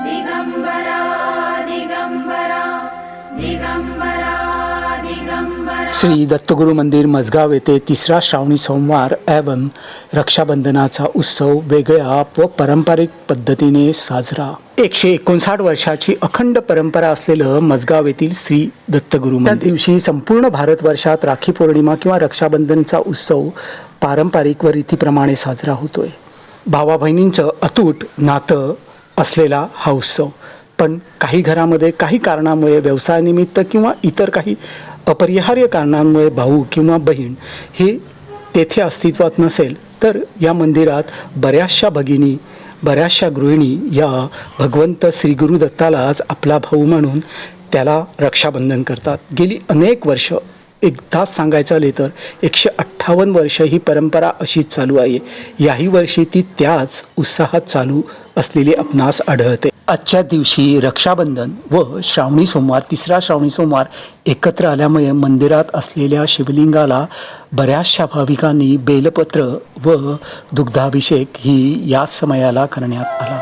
दिगम्बरा दिगम्बरा दिगम्बरा दिगम्बरा श्री दत्तगुरु मंदिर मजगाव येथे तिसरा श्रावणी सोमवार एवं रक्षाबंधनाचा उत्सव वेगळ्या व पारंपरिक पद्धतीने साजरा. एकशे एकोणसाठ वर्षाची अखंड परंपरा असलेलं मजगाव येथील श्री दत्तगुरु मंदिर. त्या दिवशी संपूर्ण भारतवर्षात राखी पौर्णिमा किंवा रक्षाबंधनचा उत्सव पारंपरिक व रीतीप्रमाणे साजरा होतोय. भावा बहिणींचं अतूट नातं असलेला हा उत्सव. पण काही घरामध्ये काही कारणामुळे व्यवसायानिमित्त किंवा इतर काही अपरिहार्य कारणांमुळे भाऊ किंवा बहीण हे तेथे अस्तित्वात नसेल तर या मंदिरात बऱ्याचशा भगिनी बऱ्याचशा गृहिणी या भगवंत श्री गुरु आपला भाऊ म्हणून त्याला रक्षाबंधन करतात. गेली अनेक वर्ष एकदाच सांगायचं आले तर एकशे अठ्ठावन्न वर्ष ही परंपरा अशीच चालू आहे. याही वर्षी ती त्याच उत्साहात चालू असलेली आपणास आढळते. आजच्या दिवशी रक्षाबंधन व श्रावणी सोमवार तिसरा श्रावणी सोमवार एकत्र आल्यामुळे मंदिरात असलेल्या शिवलिंगाला बऱ्याचशा भाविकांनी बेलपत्र व दुग्धाभिषेक ही याच समयाला करण्यात आला.